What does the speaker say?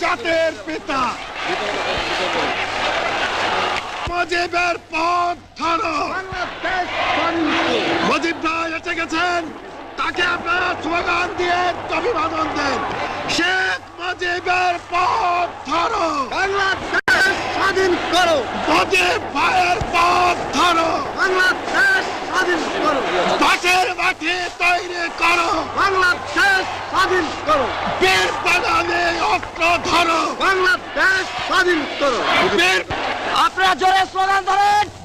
স্বাধীন পিতা। মুজিবের পথ ধরো। মুজিব এসে গেছেন। তাকে আপনারা স্লোগান দিয়ে অভিবাদন দেন। পথ ধরো। বাংলাদেশ স্বাধীন করো। মুজিব ভাইয়ের পথ ধরো। বাংলাদেশ স্বাধীন করো। পাশের মাঠে তৈরি করো। বাংলাদেশ স্বাধীন করো। বীর বাঙালি অস্ত্র ধরো। বাংলাদেশ স্বাধীন করো। বীর আপনারা জোরে স্লোগান ধরেন।